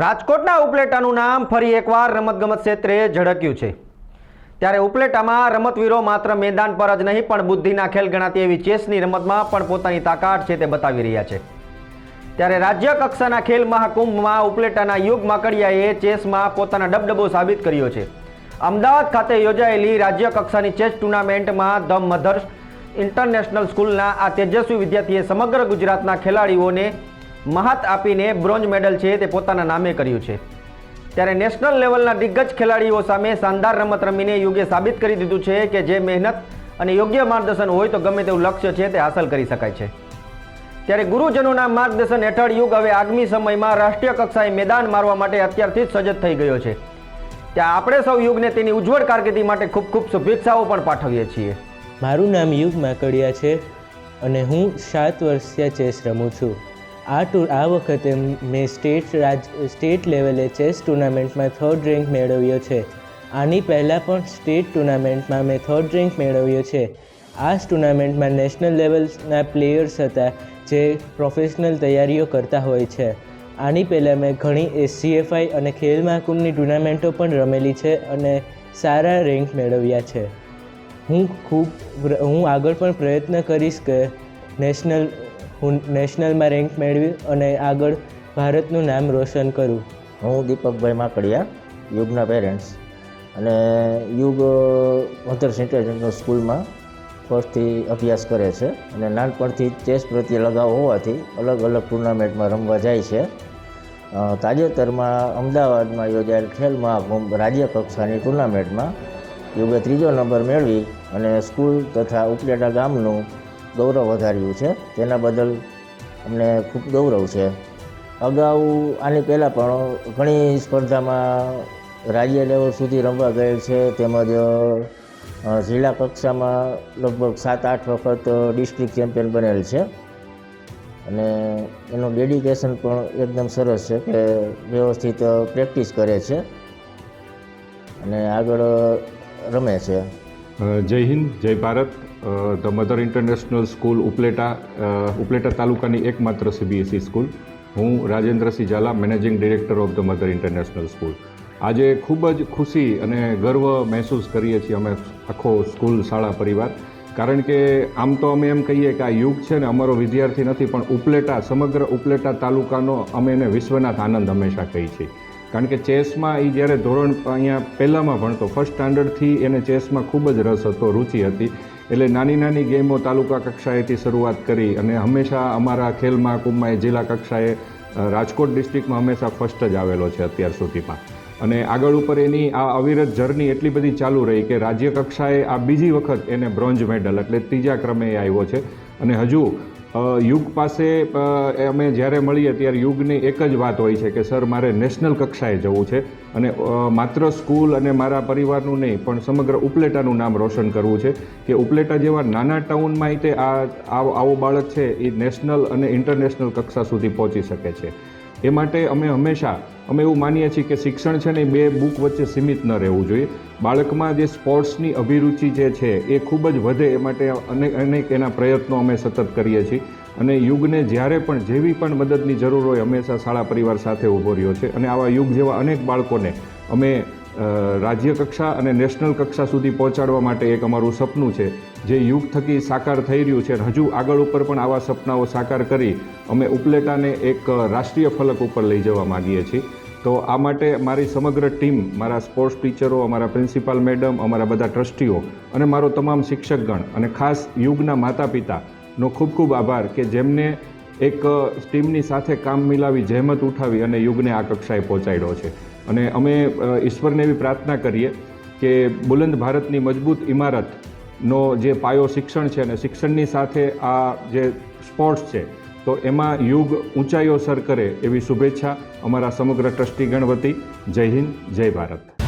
રાજકોટના ઉપલેટાનું નામ ફરી એકવાર રમતગમત ક્ષેત્રે ઝળક્યું છે. ત્યારે ઉપલેટામાં રમતવીરો માત્ર મેદાન પર જ નહીં, પણ બુદ્ધિના ખેલ ગણાતી એવી ચેસની રમતમાં પણ પોતાની તાકાત છે તે બતાવી રહ્યા છે. ત્યારે રાજ્ય કક્ષાના ખેલ મહાકુંભમાં ઉપલેટાના યુગ માકડિયાએ ચેસમાં પોતાના ડબડબો સાબિત કર્યો છે. અમદાવાદ ખાતે યોજાયેલી રાજ્ય કક્ષાની ચેસ ટુર્નામેન્ટમાં ધ મધર્સ ઇન્ટરનેશનલ સ્કૂલના આ તેજસ્વી વિદ્યાર્થીએ સમગ્ર ગુજરાતના ખેલાડીઓને મહાત આપીને બ્રોન્ઝ મેડલ છે તે પોતાના નામે કર્યું છે. ત્યારે નેશનલ લેવલના દિગ્ગજ ખેલાડીઓ સામે શાનદાર રમત રમીને યુગે સાબિત કરી દીધું છે કે જે મહેનત અને યોગ્ય માર્ગદર્શન હોય તો ગમે તેવું લક્ષ્ય છે તે હાંસલ કરી શકાય છે. ત્યારે ગુરુજનોના માર્ગદર્શન હેઠળ યુગ હવે આગામી સમયમાં રાષ્ટ્રીય કક્ષાએ મેદાન મારવા માટે અત્યારથી જ સજ્જ થઈ ગયો છે. ત્યાં આપણે સૌ યુગને તેની ઉજ્જવળ કારકિર્દી માટે ખૂબ ખૂબ શુભેચ્છાઓ પણ પાઠવીએ છીએ. મારું નામ યુગ માકડિયા છે અને હું સાત વર્ષથી ચેસ રમું છું. આ ટુ આ વખતે મેં સ્ટેટ રાજ સ્ટેટ લેવલે ચેસ ટુર્નામેન્ટમાં થર્ડ રેન્ક મેળવ્યો છે. આની પહેલાં પણ સ્ટેટ ટુર્નામેન્ટમાં મેં થર્ડ રેન્ક મેળવ્યો છે. આ ટુર્નામેન્ટમાં નેશનલ લેવલના પ્લેયર્સ હતા જે પ્રોફેશનલ તૈયારીઓ કરતા હોય છે. આની પહેલાં મેં ઘણી એસસીએફઆઈ અને ખેલ મહાકુંભની ટુર્નામેન્ટો પણ રમેલી છે અને સારા રેન્ક મેળવ્યા છે. હું ખૂબ, હું આગળ પણ પ્રયત્ન કરીશ કે નેશનલ હું નેશનલમાં રેન્ક મેળવી અને આગળ ભારતનું નામ રોશન કરું. હું દીપકભાઈ માકડિયા, યુગના પેરેન્ટ્સ. અને યુગ મધર્સ ઇન્ટરનેશનલ સ્કૂલમાં ફર્સ્ટથી અભ્યાસ કરે છે અને નાનપણથી ચેસ પ્રત્યે લગાવ હોવાથી અલગ અલગ ટુર્નામેન્ટમાં રમવા જાય છે. તાજેતરમાં અમદાવાદમાં યોજાયેલ ખેલ મહાકુંભ રાજ્ય કક્ષાની ટુર્નામેન્ટમાં યુગે ત્રીજો નંબર મેળવી અને સ્કૂલ તથા ઉપલેટા ગામનું ગૌરવ વધાર્યું છે. તેના બદલ અમને ખૂબ ગૌરવ છે. અગાઉ આની પહેલાં પણ ઘણી સ્પર્ધામાં રાજ્ય લેવલ સુધી રમવા ગયેલ છે. તેમજ જિલ્લા કક્ષામાં લગભગ સાત આઠ વખત ડિસ્ટ્રિક્ટ ચેમ્પિયન બનેલ છે. અને એનું ડેડિકેશન પણ એકદમ સરસ છે કે વ્યવસ્થિત પ્રેક્ટિસ કરે છે અને આગળ રમે છે. જય હિન્દ, જય Bharat. The Mother International School Upleta Upleta તાલુકાની એકમાત્ર સીબીએસઈ સ્કૂલ. હું Rajendrasinh Jhala, managing director of the Mother International School. આજે ખૂબ જ ખુશી અને ગર્વ મહેસૂસ કરીએ છીએ અમે આખો સ્કૂલ શાળા પરિવાર. કારણ કે આમ તો અમે એમ કહીએ કે આ યુગ છે ને અમારો વિદ્યાર્થી નથી, પણ ઉપલેટા, સમગ્ર ઉપલેટા તાલુકાનો અમે એને વિશ્વનાથ આનંદ હંમેશા કહી છીએ. કારણ કે ચેસમાં એ જ્યારે ધોરણ અહીંયા પહેલાંમાં ભણતો ફર્સ્ટ સ્ટાન્ડર્ડથી એને ચેસમાં ખૂબ જ રસ હતો, રુચિ હતી. એટલે નાની નાની ગેમો તાલુકા કક્ષાએથી શરૂઆત કરી અને હંમેશા અમારા ખેલ મહાકુંભમાં એ જિલ્લા કક્ષાએ રાજકોટ ડિસ્ટ્રિક્ટમાં હંમેશા ફર્સ્ટ જ આવેલો છે અત્યાર સુધીમાં. અને આગળ ઉપર એની આ અવિરત જર્ની એટલી બધી ચાલુ રહી કે રાજ્ય કક્ષાએ આ બીજી વખત એને બ્રોન્ઝ મેડલ, એટલે ત્રીજા ક્રમે એ આવ્યો છે. અને હજુ યુગ પાસે અમે જ્યારે મળીએ ત્યારે યુગની એક જ વાત હોય છે કે, સર, મારે નેશનલ કક્ષાએ જવું છે. અને માત્ર સ્કૂલ અને મારા પરિવારનું નહીં, પણ સમગ્ર ઉપલેટાનું નામ રોશન કરવું છે કે, ઉપલેટા જેવા નાના ટાઉનમાં તે આ, આવો બાળક છે એ નેશનલ અને ઇન્ટરનેશનલ કક્ષા સુધી પહોંચી શકે છે. એ માટે અમે હંમેશા અમે એવું માનીએ છીએ કે શિક્ષણ છે ને બે બુક વચ્ચે સીમિત ન રહેવું જોઈએ. બાળકમાં જે સ્પોર્ટ્સની અભિરુચિ જે છે, એ ખૂબ જ વધે એ માટે અનેક અનેક એના પ્રયત્નો અમે સતત કરીએ છીએ. અને યુગને જ્યારે પણ જેવી પણ મદદની જરૂર હોય, હંમેશા શાળા પરિવાર સાથે ઊભો રહ્યો છે. અને આવા યુગ જેવા અનેક બાળકોને અમે રાજ્ય કક્ષા અને નેશનલ કક્ષા સુધી પહોંચાડવા માટે એક અમારું સપનું છે. જે યુગ થકી સાકાર થઈ રહ્યું છે અને હજુ આગળ ઉપર પણ આવા સપનાઓ સાકાર કરી અમે ઉપલેટાને એક રાષ્ટ્રીય ફલક ઉપર લઈ જવા માગીએ છીએ. તો આ માટે મારી સમગ્ર ટીમ, મારા સ્પોર્ટ્સ ટીચરો, અમારા પ્રિન્સિપાલ મેડમ, અમારા બધા ટ્રસ્ટીઓ અને મારો તમામ શિક્ષકગણ અને ખાસ યુગના માતા પિતાનો ખૂબ ખૂબ આભાર કે જેમને એક ટીમની સાથે કામ મિલાવી, જહેમત ઉઠાવી અને યુગને આ કક્ષાએ પહોંચાડ્યો છે. અને અમે ઈશ્વરને એવી પ્રાર્થના કરીએ કે બુલંદ ભારતની મજબૂત ઇમારતનો જે પાયો શિક્ષણ છે અને શિક્ષણની સાથે આ જે સ્પોર્ટ્સ છે તો એમાં યુગ ઊંચાઈઓ સર કરે એવી શુભેચ્છા અમારા સમગ્ર ટ્રસ્ટીગણ વતી જય હિન્દ, જય ભારત.